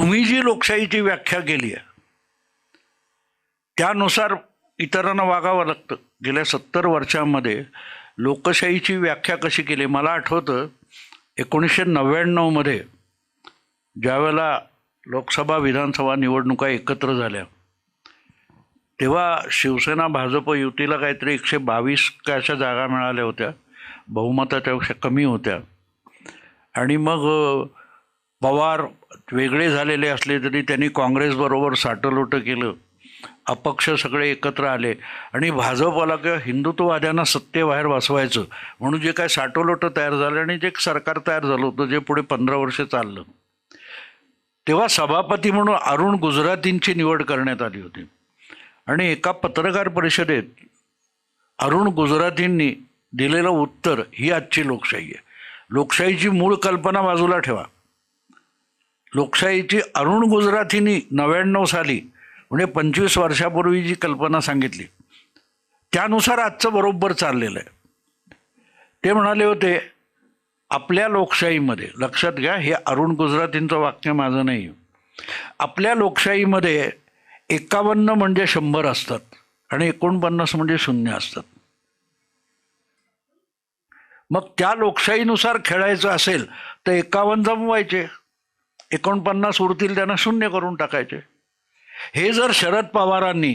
तुम्ही जी लोकशाहीची व्याख्या केली आहे त्यानुसार इतरांना वागावं लागतं. गेल्या सत्तर वर्षांमध्ये लोकशाहीची व्याख्या कशी केली? मला आठवतं एकोणीसशे नव्याण्णवमध्ये ज्यावेळेला लोकसभा विधानसभा निवडणुका एकत्र झाल्या तेव्हा शिवसेना भाजप युतीला काहीतरी एकशे बावीस काय अशा जागा मिळाल्या होत्या. बहुमताच्यापेक्षा कमी होत्या. आणि मग पवार वेगळे झालेले असले तरी त्यांनी काँग्रेसबरोबर साटलोटं केलं. अपक्ष सगळे एकत्र आले. आणि भाजपला किंवा हिंदुत्ववाद्यांना सत्तेबाहेर बसवायचं म्हणून जे काय साटोलोटं तयार झालं आणि जे एक सरकार तयार झालं होतं जे पुढे पंधरा वर्ष चाललं. तेव्हा सभापती म्हणून अरुण गुजरातींची निवड करण्यात आली होती. आणि एका पत्रकार परिषदेत अरुण गुजरातींनी दिलेलं उत्तर ही आजची लोकशाही आहे. लोकशाहीची मूळ कल्पना बाजूला ठेवा. लोकशाहीची अरुण गुजरातींनी नव्याण्णव साली म्हणजे पंचवीस वर्षापूर्वी जी कल्पना सांगितली त्यानुसार आजचं बरोबर चाललेलं आहे. ते म्हणाले होते आपल्या लोकशाहीमध्ये लक्षात घ्या हे अरुण गुजरातींचं वाक्य माझं नाही. आपल्या लोकशाहीमध्ये एकावन्न म्हणजे शंभर असतात आणि एकोणपन्नास म्हणजे शून्य असतात. मग त्या लोकशाहीनुसार खेळायचं असेल तर एकावन्न जमवायचे एकोणपन्नास उरतील त्यांना शून्य करून टाकायचे. हे जर शरद पवारांनी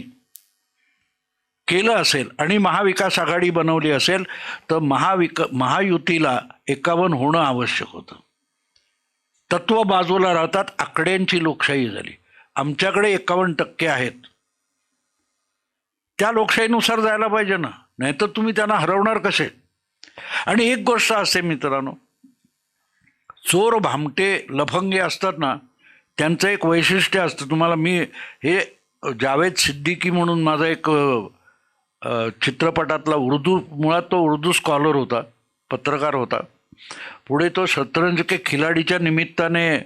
केलं असेल आणि महाविकास आघाडी बनवली असेल तर महाविक महायुतीला एकावन्न होणं आवश्यक होतं. तत्व बाजूला राहतात आकड्यांची लोकशाही झाली. आमच्याकडे एकावन्न टक्के आहेत. त्या लोकशाहीनुसार जायला पाहिजे ना. नाहीतर तुम्ही त्यांना हरवणार कसे? आणि एक गोष्ट असते मित्रांनो चोर भामटे लफंगे असतात ना त्यांचं एक वैशिष्ट्य असतं. तुम्हाला मी हे जावेद सिद्दीकी म्हणून माझा एक चित्रपटातला उर्दू मुळात तो उर्दू स्कॉलर होता पत्रकार होता. पुढे तो शतरंज के खिलाडीच्या निमित्ताने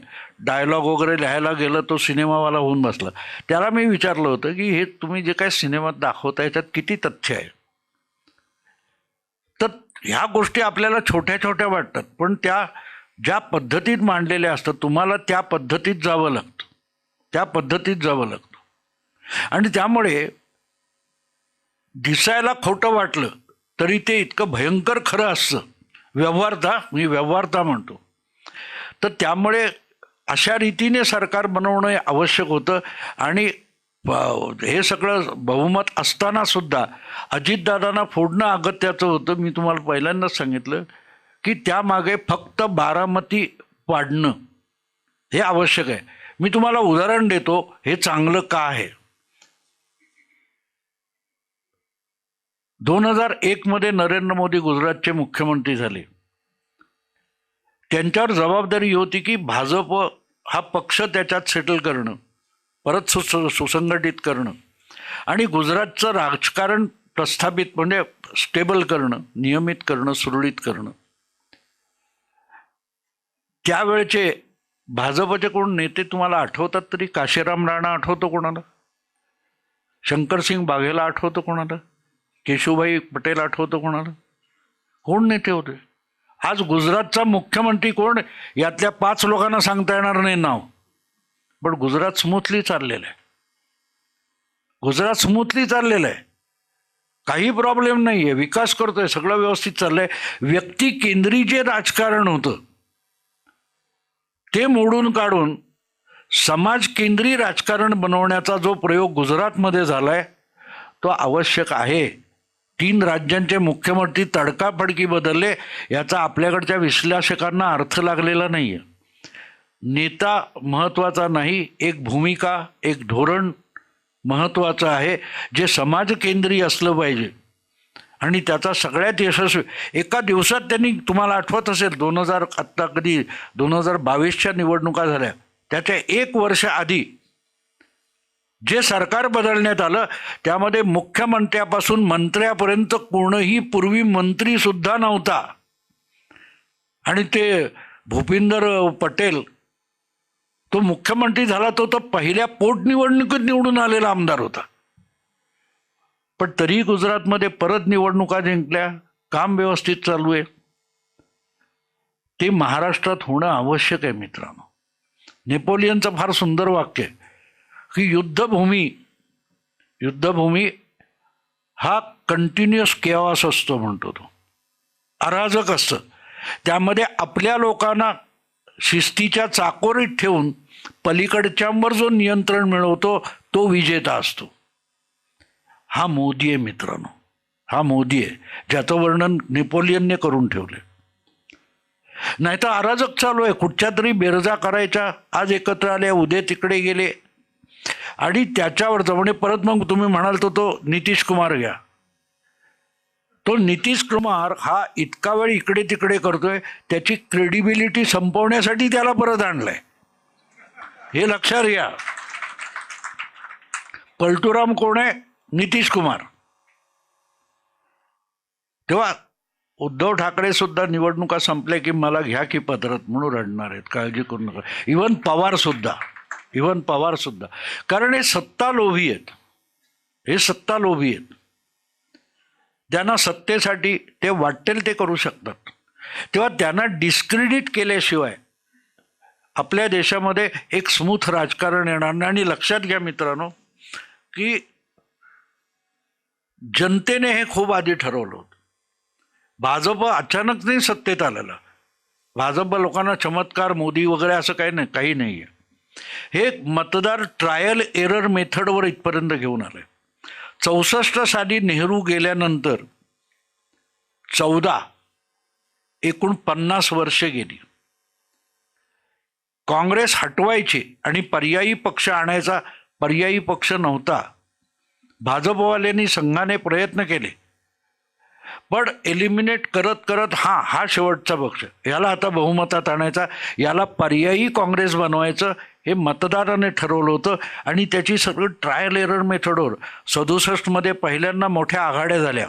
डायलॉग वगैरे लिहायला गेलं तो सिनेमावाला होऊन बसला. त्याला मी विचारलं होतं की हे तुम्ही जे काय सिनेमात दाखवता याच्यात किती तथ्य आहे? तर ह्या गोष्टी आपल्याला छोट्या छोट्या वाटतात. पण त्या ज्या पद्धतीत मांडलेले असतात तुम्हाला त्या पद्धतीत जावं लागतं. त्या पद्धतीत जावं लागतं. आणि त्यामुळे दिसायला खोटं वाटलं तरी ते इतकं भयंकर खरं असतं. व्यवहारता मी व्यवहारता म्हणतो. तर त्यामुळे अशा रीतीने सरकार बनवणं आवश्यक होतं. आणि हे सगळं बहुमत असताना सुद्धा अजितदादांना फोडणं अगत्याचं होतं. मी तुम्हाला पहिल्यांदाच सांगितलं. की त्यामागे फक्त बारामती वाढणं हे आवश्यक आहे. मी तुम्हाला उदाहरण देतो हे चांगलं का आहे? दोन हजार एकमध्ये नरेंद्र मोदी गुजरातचे मुख्यमंत्री झाले. त्यांच्यावर जबाबदारी होती की भाजप हा पक्ष त्याच्यात सेटल करणं परत सु सु- सुसंघटित करणं आणि गुजरातचं राजकारण प्रस्थापित म्हणजे स्टेबल करणं नियमित करणं सुरळीत करणं. त्यावेळचे भाजपचे कोण नेते तुम्हाला आठवतात तरी काशीराम राणा आठवतो कोणाला? शंकरसिंग बाघेला आठवतो कोणाला? केशुभाई पटेल आठवतो कोणाला? कोण नेते होते? आज गुजरातचा मुख्यमंत्री कोण? यातल्या पाच लोकांना सांगता येणार नाही नाव. पण गुजरात स्मूथली चाललेलं आहे. गुजरात स्मूथली चाललेलं आहे. काही प्रॉब्लेम नाही आहे विकास करतोय. सगळं व्यवस्थित चाललंय. व्यक्ती केंद्री जे राजकारण होतं ते मोडून काढून समाज केंद्री राजकारण बनवण्याचा जो प्रयोग गुजरातमध्ये झालाय तो आवश्यक आहे. तीन राज्यांचे मुख्यमंत्री तडकाफडकी बदलले याचा आपल्याकडच्या विश्लेषकांना अर्थ लागलेला नाही आहे नेता महत्त्वाचा नाही एक भूमिका एक धोरण महत्त्वाचं आहे. जे समाजकेंद्री असलं पाहिजे आणि त्याचा सगळ्यात यशस्वी एका दिवसात त्यांनी तुम्हाला आठवत असेल दोन हजार आत्ता कधी दोन हजार बावीसच्या निवडणुका झाल्या. त्याच्या एक वर्ष आधी जे सरकार बदलण्यात आलं त्यामध्ये मुख्यमंत्र्यापासून मंत्र्यापर्यंत कोणही पूर्वी मंत्रीसुद्धा नव्हता. आणि ते भूपिंदर पटेल तो मुख्यमंत्री झाला तो तर पहिल्या पोटनिवडणुकीत निवडून आलेला आमदार होता. पण तरीही गुजरातमध्ये परत निवडणुका जिंकल्या काम व्यवस्थित चालू आहे. ते महाराष्ट्रात होणं आवश्यक आहे मित्रांनो. नेपोलियनचं फार सुंदर वाक्य आहे की युद्धभूमी युद्धभूमी हा कंटिन्युअस केवास असतो म्हणतो तो. अराजक असतं. त्यामध्ये आपल्या लोकांना शिस्तीच्या चाकोरीत ठेवून पलीकडच्यांवर जो नियंत्रण मिळवतो तो विजेता असतो. हा मोदी आहे मित्रांनो. हा मोदी आहे ज्याचं वर्णन नेपोलियनने करून ठेवले नाही तर अराजक चालू आहे कुठच्या तरी बेरजा करायच्या आज एकत्र आले उद्या तिकडे गेले. आणि त्याच्यावर म्हणजे परत मग तुम्ही म्हणाल तर तो नितीश कुमार घ्या. तो नितीश कुमार हा इतका वेळ इकडे तिकडे करतोय त्याची क्रेडिबिलिटी संपवण्यासाठी त्याला परत आणलंय. हे लक्षात घ्या. पलटूराम कोण आहे? नितीश कुमार तेव्हा उद्धव ठाकरे सुद्धा निवडणुका संपल्या की मला घ्या की पदरात म्हणून रडणार आहेत काळजी करू नका. इवन पवार सुद्धा इवन पवार सुद्धा. कारण हे सत्ता लोभी आहेत. हे सत्ता लोभी आहेत. त्यांना सत्तेसाठी ते वाटेल ते करू शकतात. तेव्हा त्यांना डिस्क्रेडिट केल्याशिवाय आपल्या देशामध्ये एक स्मूथ राजकारण येणार नाही. आणि लक्षात घ्या मित्रांनो की जनतेने हे खूप आधी ठरवलं होतं. भाजप अचानक नाही सत्तेत आलेलं. भाजप लोकांना चमत्कार मोदी वगैरे असं काही नाही काही नाही आहे हे मतदार ट्रायल एरर मेथडवर इथपर्यंत घेऊन आले. चौसष्ट साली नेहरू गेल्यानंतर चौदा एकूण पन्नास वर्षे गेली. काँग्रेस हटवायची आणि पर्यायी पक्ष आणायचा पर्यायी पक्ष नव्हता. भाजपवाल्यांनी संघाने प्रयत्न केले. पण एलिमिनेट करत करत हा हा शेवटचा पक्ष. याला आता बहुमतात आणायचा याला पर्यायी काँग्रेस बनवायचं हे मतदाराने ठरवलं होतं आणि त्याची सगळं ट्रायल एरर मेथडवर सदुसष्टमध्ये पहिल्यांदा मोठ्या आघाड्या झाल्या.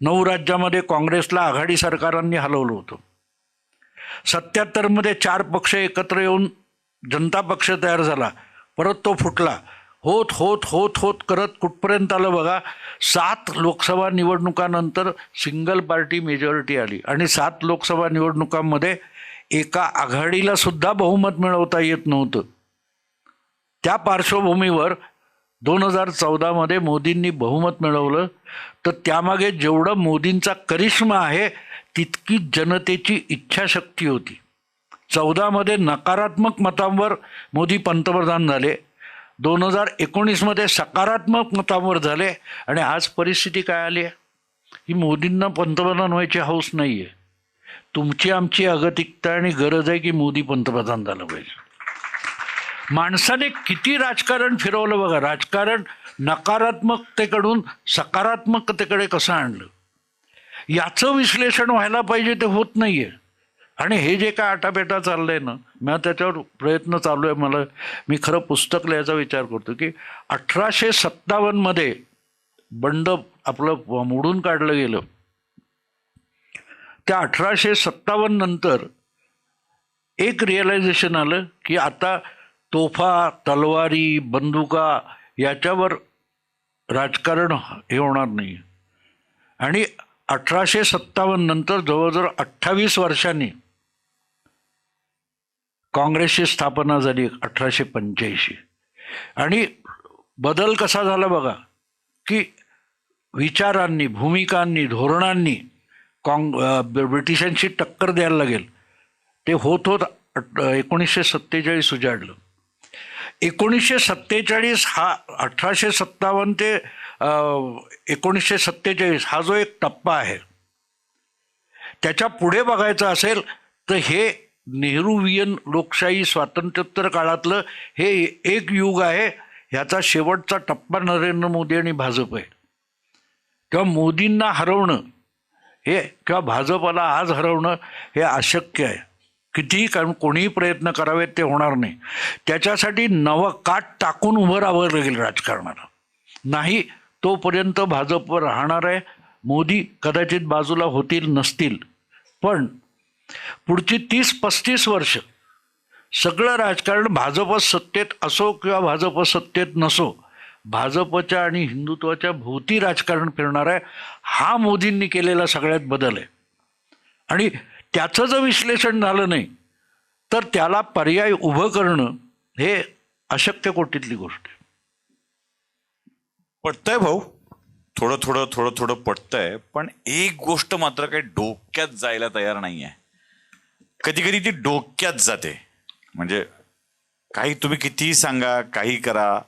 नऊ राज्यामध्ये काँग्रेसला आघाडी सरकारांनी हलवलं होतं. सत्याहत्तरमध्ये चार पक्ष एकत्र येऊन जनता पक्ष तयार झाला. परत तो फुटला. होत होत होत होत करत कुठपर्यंत आलं बघा सात लोकसभा निवडणुकानंतर सिंगल पार्टी मेजॉरिटी आली. आणि सात लोकसभा निवडणुकांमध्ये एका आघाडीला सुद्धा बहुमत मिळवता येत नव्हतं. त्या पार्श्वभूमीवर दोन हजार चौदामध्ये मोदींनी बहुमत मिळवलं. तर त्यामागे जेवढं मोदींचा करिश्मा आहे तितकी जनतेची इच्छाशक्ती होती. चौदामध्ये नकारात्मक मतांवर मोदी पंतप्रधान झाले. दोन हजार एकोणीसमध्ये सकारात्मक मतांवर झाले आणि आज परिस्थिती काय आली आहे? ही मोदींना पंतप्रधान व्हायची हौस नाही आहे तुमची आमची अगतिकता आणि गरज आहे की मोदी पंतप्रधान झालं पाहिजे. माणसाने किती राजकारण फिरवलं बघा. राजकारण नकारात्मकतेकडून सकारात्मकतेकडे कसं आणलं? याचं विश्लेषण व्हायला पाहिजे ते होत नाही आहे आणि हे जे काय आटापेटा चाललंय ना मला त्याच्यावर प्रयत्न चालू आहे. मला मी खरं पुस्तक लिहायचा विचार करतो की अठराशे सत्तावन्नमध्ये बंड आपलं मोडून काढलं गेलं. त्या अठराशे सत्तावन्न नंतर एक रिअलायझेशन आलं की आता तोफा तलवारी बंदुका याच्यावर राजकारण हे होणार नाही. आणि अठराशे सत्तावन्न नंतर जवळजवळ अठ्ठावीस वर्षांनी काँग्रेसची स्थापना झाली अठराशे पंच्याऐंशी. आणि बदल कसा झाला बघा की विचारांनी भूमिकांनी धोरणांनी काँग ब्रिटिशांशी टक्कर द्यायला लागेल. ते होत होत अट- एकोणीसशे सत्तेचाळीस उजाडलं. एकोणीसशे सत्तेचाळीस हा अठराशे सत्तावन्न ते एकोणीसशे सत्तेचाळीस हा जो एक टप्पा आहे त्याच्या पुढे बघायचं असेल तर हे नेहरूवियन लोकशाही स्वातंत्र्योत्तर काळातलं हे एक युग आहे ह्याचा शेवटचा टप्पा नरेंद्र मोदी आणि भाजप आहे. तेव्हा मोदींना हरवणं हे किंवा भाजपला आज हरवणं हे अशक्य आहे. कितीही कारण कोणीही प्रयत्न करावेत ते होणार नाही. त्याच्यासाठी नवं काट टाकून उभं राहावं लागेल राजकारणाला. नाही तोपर्यंत भाजपवर राहणार आहे. मोदी कदाचित बाजूला होतील नसतील. पण पुढची तीस पस्तीस वर्ष सगळं राजकारण भाजप सत्तेत असो किंवा भाजप सत्तेत नसो भाजपच्या आणि हिंदुत्वाच्या भोवती राजकारण फिरणार आहे हा मोदींनी केलेला सगळ्यात बदल आहे. आणि त्याचं जर विश्लेषण झालं नाही तर त्याला पर्याय उभं करणं हे अशक्य कोटीतली गोष्ट आहे. पटतंय भाऊ. थोडं थोडं थोडं थोडं पटतंय पण एक गोष्ट मात्र काही डोक्यात जायला तयार नाहीये. कधी कधी ती डोक्यात जाते. म्हणजे काही तुम्ही कितीही सांगा काही करा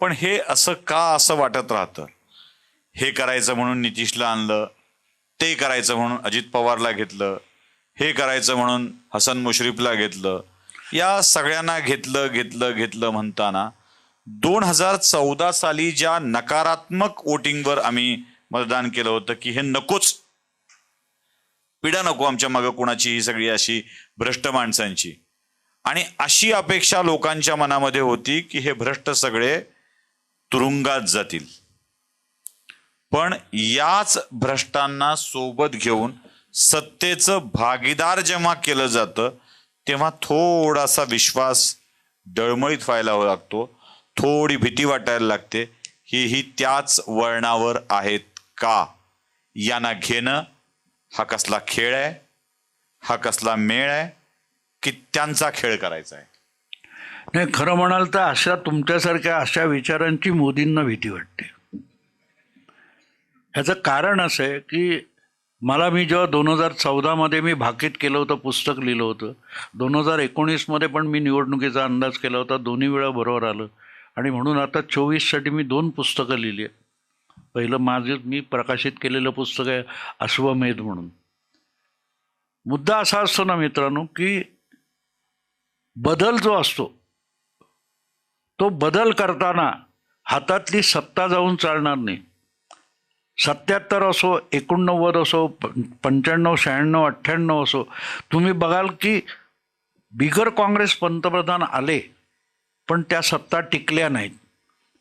पण हे असं का असं वाटत राहतं? हे करायचं म्हणून नितीशला आणलं ते करायचं म्हणून अजित पवारला घेतलं हे करायचं म्हणून हसन मुश्रीफला घेतलं या सगळ्यांना घेतलं घेतलं घेतलं म्हणताना दोन हजार चौदा साली ज्या नकारात्मक वोटिंगवर आम्ही मतदान केलं होतं की हे नकोच पिढा नको आमच्या मागं कोणाची ही सगळी अशी भ्रष्ट माणसांची. आणि अशी अपेक्षा लोकांच्या मनामध्ये होती की हे भ्रष्ट सगळे तुरुंगात जातील. पण याच भ्रष्टांना सोबत घेऊन सत्तेचं भागीदार जेव्हा केलं जातं तेव्हा थोडासा विश्वास डळमळीत व्हायला लागतो थोडी भीती वाटायला लागते ही ही त्याच वळणावर आहेत का? यांना घेणं हा कसला खेळ आहे? हा कसला मेळ आहे? की त्यांचा खेळ करायचा आहे? नाही खरं म्हणाल तर अशा तुमच्यासारख्या अशा विचारांची मोदींना भीती वाटते. ह्याचं कारण असं आहे की मला मी जेव्हा दोन हजार चौदामध्ये मी भाकीत केलं होतं पुस्तक लिहिलं होतं दोन हजार एकोणीसमध्ये पण मी निवडणुकीचा अंदाज केला होता दोन्ही वेळा बरोबर आलं. आणि म्हणून आता चोवीससाठी मी दोन पुस्तकं लिहिली आहेत. पहिलं माझं मी प्रकाशित केलेलं पुस्तक आहे अश्वमेध म्हणून. मुद्दा असा असतो ना मित्रांनो की बदल जो असतो तो बदल करताना हातातली सत्ता जाऊन चालणार नाही. सत्याहत्तर असो एकोणनव्वद असो प- पंच्याण्णव शहाण्णव अठ्ठ्याण्णव असो तुम्ही बघाल की बिगर काँग्रेस पंतप्रधान आले पण त्या सत्ता टिकल्या नाहीत.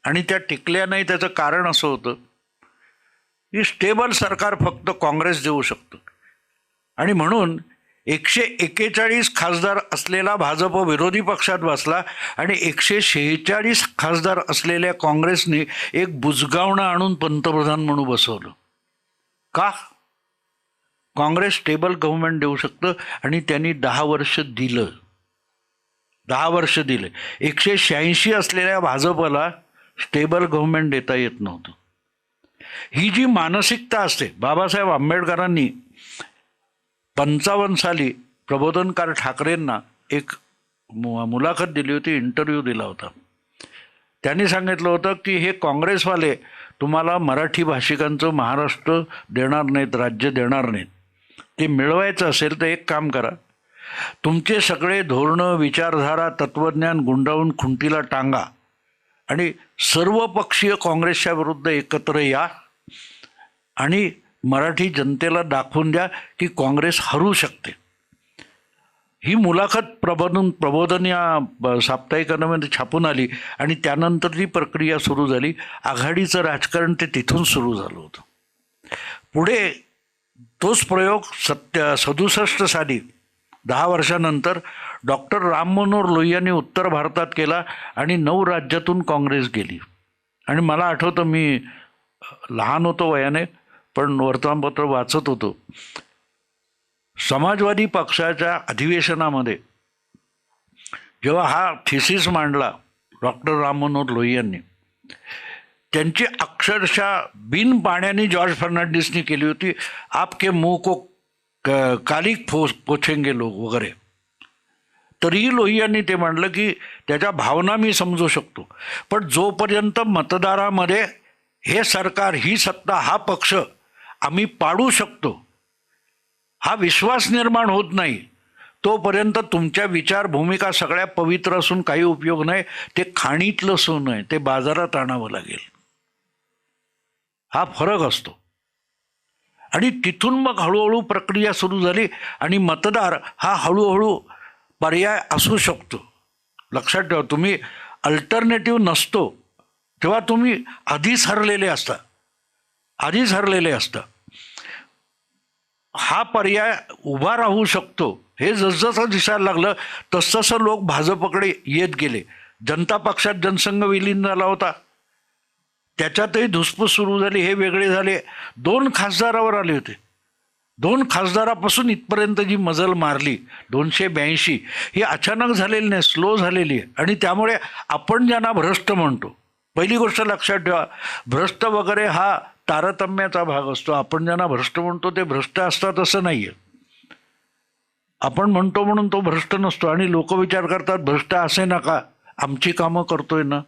आणि त्या टिकल्या नाही त्याचं कारण असं होतं की स्टेबल सरकार फक्त काँग्रेस देऊ शकतं. आणि म्हणून एकशे एक्केचाळीस खासदार असलेला भाजप विरोधी पक्षात बसला आणि एकशे शेहेचाळीस खासदार असलेल्या काँग्रेसने एक बुजगावणं आणून पंतप्रधान म्हणून बसवलं. का? काँग्रेस स्टेबल गव्हर्नमेंट देऊ शकतं आणि त्यांनी दहा वर्ष दिलं. दहा वर्ष दिले. एकशे शहाऐंशी असलेल्या भाजपला स्टेबल गव्हर्नमेंट देता येत नव्हतं. ही जी मानसिकता असते बाबासाहेब आंबेडकरांनी पंचावन्न साली प्रबोधनकार ठाकरेंना एक मु- मुलाखत दिली होती इंटरव्ह्यू दिला होता. त्यांनी सांगितलं होतं की हे काँग्रेसवाले तुम्हाला मराठी भाषिकांचं महाराष्ट्र देणार नाहीत राज्य देणार नाहीत. ते मिळवायचं असेल तर एक काम करा. तुमचे सगळे धोरणं विचारधारा तत्त्वज्ञान गुंडाळून खुंटीला टांगा. आणि सर्वपक्षीय काँग्रेसच्या विरुद्ध एकत्र या आणि मराठी जनतेला दाखवून द्या की काँग्रेस हरू शकते. ही मुलाखत प्रबोधन प्रबोधन या ब- साप्ताहिकामध्ये छापून आली आणि त्यानंतर ती प्रक्रिया सुरू झाली. आघाडीचं राजकारण ते तिथून सुरू झालं होतं. पुढे तोच प्रयोग सत्य सदुसष्ट साली दहा वर्षानंतर डॉक्टर राम मनोहर लोहियांनी उत्तर भारतात केला आणि नऊ राज्यातून काँग्रेस गेली. आणि मला आठवतं मी लहान होतो वयाने पण वर्तमानपत्र वाचत होतो. समाजवादी पक्षाच्या अधिवेशनामध्ये जेव्हा हा थिसिस मांडला डॉक्टर राम मनोहर लोहियांनी त्यांची अक्षरशः बिन पाण्याने जॉर्ज फर्नांडिसनी केली होती आपके मुंह को कालिक फो पोछेंगे लोक वगैरे. तरीही लोहियांनी ते म्हणलं की त्याच्या भावना मी समजू शकतो. पण जोपर्यंत मतदारामध्ये हे सरकार ही सत्ता हा पक्ष आम्ही पाडू शकतो हा विश्वास निर्माण होत नाही तोपर्यंत तुमच्या विचार भूमिका सगळ्या पवित्र असून काही उपयोग नाही ते खाणीतलं सोनं आहे ते बाजारात आणावं लागेल. हा फरक असतो. आणि तिथून मग हळूहळू प्रक्रिया सुरू झाली आणि मतदार हा हळूहळू पर्याय असू शकतो. लक्षात ठेवा तुम्ही अल्टरनेटिव्ह नसतो. तेव्हा तुम्ही आधीच हरलेले असता. आधीच हरलेले असता. हा पर्याय उभा राहू शकतो. हे जसजसं दिसायला लागलं तसतसं लोक भाजपकडे येत गेले. जनता पक्षात जनसंघ विलीन झाला होता. त्याच्यातही धुसफूस सुरू झाली हे वेगळे झाले. दोन खासदारावर आले होते. दोन खासदारापासून इथपर्यंत जी मजल मारली दोनशे ब्याऐंशी ही अचानक झालेली नाही स्लो झालेली आहे. आणि त्यामुळे आपण ज्यांना भ्रष्ट म्हणतो पहिली गोष्ट लक्षात ठेवा भ्रष्ट वगैरे हा तारतम्याचा भाग असतो. आपण ज्यांना भ्रष्ट म्हणतो ते भ्रष्ट असतात असं नाही आहे आपण म्हणतो म्हणून तो भ्रष्ट नसतो. आणि लोक विचार करतात भ्रष्ट असे नका. आमची कामं करतोय ना.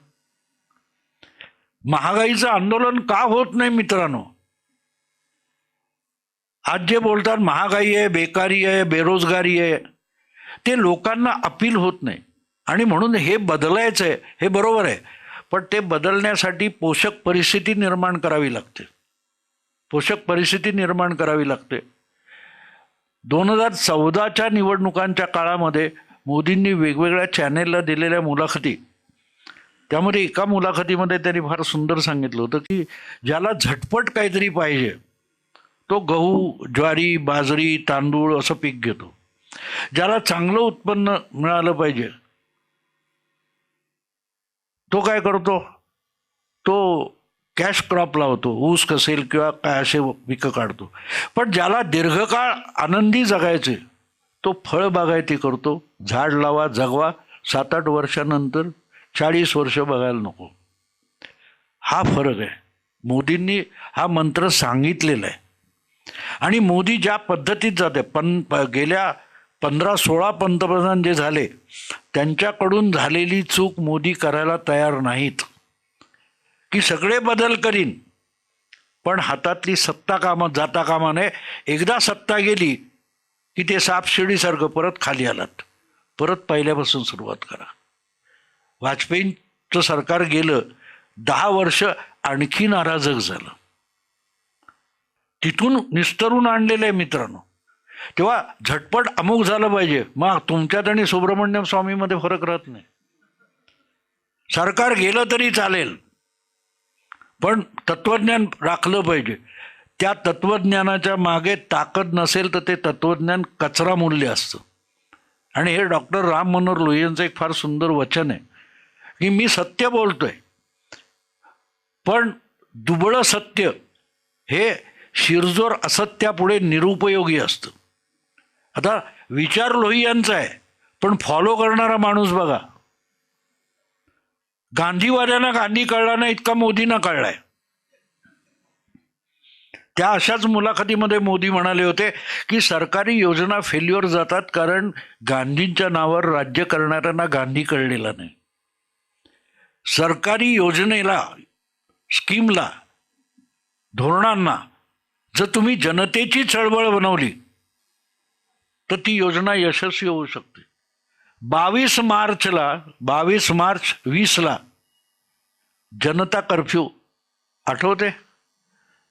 महागाईचं आंदोलन का होत नाही मित्रांनो? आज जे बोलतात महागाई आहे बेकारी आहे बेरोजगारी आहे ते लोकांना अपील होत नाही. आणि म्हणून हे बदलायचं आहे हे बरोबर आहे. पण ते बदलण्यासाठी पोषक परिस्थिती निर्माण करावी लागते. पोषक परिस्थिती निर्माण करावी लागते. दोन हजार चौदाच्या निवडणुकांच्या काळामध्ये मोदींनी वेगवेगळ्या चॅनेलला दिलेल्या मुलाखती त्यामध्ये एका मुलाखतीमध्ये त्यांनी फार सुंदर सांगितलं होतं की ज्याला झटपट काहीतरी पाहिजे तो गहू ज्वारी बाजरी तांदूळ असं पीक घेतो. ज्याला चांगलं उत्पन्न मिळालं पाहिजे तो काय करतो? तो कॅश क्रॉप लावतो ऊस कसेल किंवा काय असे पिकं काढतो. पण ज्याला दीर्घकाळ आनंदी जगायचे तो फळबागायती करतो झाड लावा जगवा सात आठ वर्षानंतर चाळीस वर्ष बघायला नको. हा फरक आहे. मोदींनी हा मंत्र सांगितलेला आहे. आणि मोदी ज्या पद्धतीत जाते पण प- गेल्या पंधरा सोळा पंतप्रधान जे झाले त्यांच्याकडून झालेली चूक मोदी करायला तयार नाहीत. की सगळे बदल करीन पण हातातली सत्ता कामात जाता कामा नये एकदा सत्ता गेली की ते सापशिडीसारखं परत खाली आलात. परत पहिल्यापासून सुरुवात करा. वाजपेयींचं सरकार गेलं दहा वर्ष आणखी नाराजक झालं. तिथून निस्तरून आणलेलं आहे मित्रांनो. तेव्हा झटपट अमुक झालं पाहिजे. मग तुमच्यात आणि सुब्रमण्यम स्वामीमध्ये फरक राहत नाही. सरकार गेलं तरी चालेल. पण तत्वज्ञान राखलं पाहिजे. त्या तत्वज्ञानाच्या मागे ताकद नसेल तर ते तत्वज्ञान कचरा मूल्य असतं. आणि हे डॉक्टर राम मनोहर लोहियांचं एक फार सुंदर वचन आहे. की मी सत्य बोलतोय. पण दुबळं सत्य हे शिरजोर असत्यापुढे निरुपयोगी असतं. आता विचार लोहियांचा आहे पण फॉलो करणारा माणूस बघा. गांधीवाद्यांना गांधी कळला नाही इतका मोदींना कळलाय. त्या अशाच मुलाखतीमध्ये मोदी म्हणाले होते की सरकारी योजना फेल्युअर जातात कारण गांधींच्या नावावर राज्य करणाऱ्यांना गांधी कळलेला नाही. सरकारी योजनेला स्कीमला धोरणांना जर तुम्ही जनतेची चळवळ बनवली तर ती योजना यशस्वी होऊ शकते. बावीस मार्चला बावीस मार्च वीसला जनता कर्फ्यू. आठवते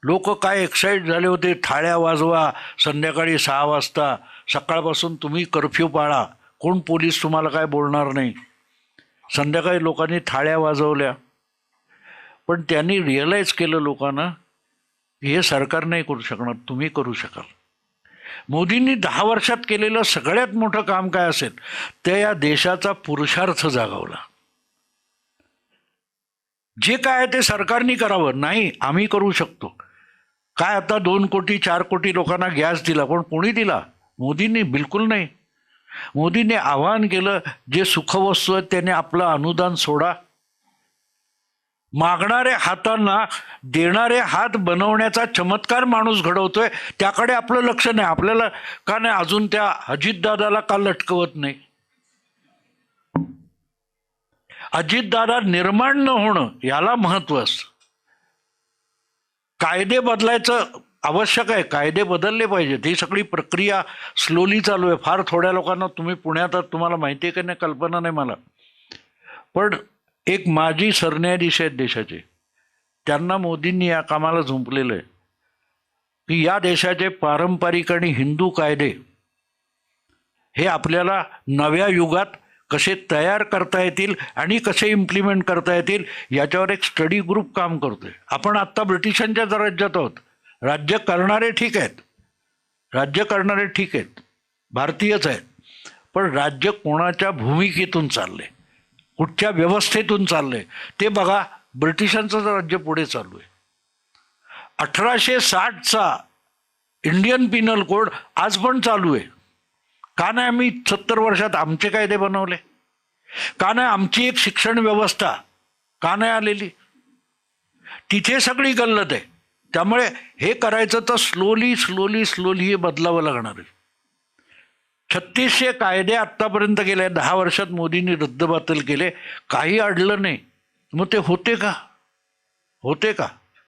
लोक काय एक्साईट झाले होते? थाळ्या वाजवा संध्याकाळी सहा वाजता सकाळपासून तुम्ही कर्फ्यू पाळा. कोण पोलीस तुम्हाला काय बोलणार नाही? संध्याकाळी लोकांनी थाळ्या वाजवल्या. पण त्यांनी रिअलाईज केलं लोकांना हे सरकार नाही करू शकणार तुम्ही करू शकाल. मोदींनी दहा वर्षात केलेलं सगळ्यात मोठं काम काय असेल? ते या देशाचा पुरुषार्थ जागवला. जे काय आहे ते सरकारने करावं. नाही आम्ही करू शकतो. काय आता दोन कोटी चार कोटी लोकांना गॅस दिला पण कोणी दिला? मोदींनी बिलकुल नाही. मोदींनी आवाहन केलं जे सुखवस्तू आहेत त्याने आपलं अनुदान सोडा. मागणाऱ्या हातांना देणारे हात बनवण्याचा चमत्कार माणूस घडवतोय त्याकडे आपलं लक्ष नाही. आपल्याला का नाही अजून त्या अजितदादाला का लटकवत नाही? अजितदादा निर्माण न होणं याला महत्त्व असतं. कायदे बदलायचं आवश्यक आहे. कायदे बदलले पाहिजेत. ही सगळी प्रक्रिया स्लोली चालू आहे. फार थोड्या लोकांना तुम्ही पुण्यात आहात, तुम्हाला माहिती आहे का नाही? कल्पना नाही मला. पण एक माजी सरन्यायाधीश आहेत देशाचे. त्यांना मोदींनी या कामाला झुंपलेलं आहे. की या देशाचे पारंपरिक आणि हिंदू कायदे हे आपल्याला नव्या युगात कसे तयार करता येतील आणि कसे इम्प्लिमेंट करता येतील याच्यावर एक स्टडी ग्रुप काम करतोय. आपण आत्ता ब्रिटिशांच्या राज्यात आहोत. राज्य करणारे ठीक आहेत. राज्य करणारे ठीक आहेत. भारतीयच आहेत. पण राज्य कोणाच्या भूमिकेतून चालले कुठच्या व्यवस्थेतून चालले ते बघा ब्रिटिशांचं राज्य पुढे चालू आहे. अठराशे साठचा इंडियन पिनल कोड आज पण चालू आहे. का नाही आम्ही सत्तर वर्षात आमचे कायदे बनवले? का नाही आमची एक शिक्षण व्यवस्था का नाही आलेली? तिथे सगळी गल्लत आहे. त्यामुळे हे करायचं तर स्लोली स्लोली स्लोली हे बदलावं लागणार आहे. छत्तीसशे कायदे आत्तापर्यंत गेले दहा वर्षात मोदींनी रद्दबातल केले काही अडलं नाही. मग ते होते का? होते का?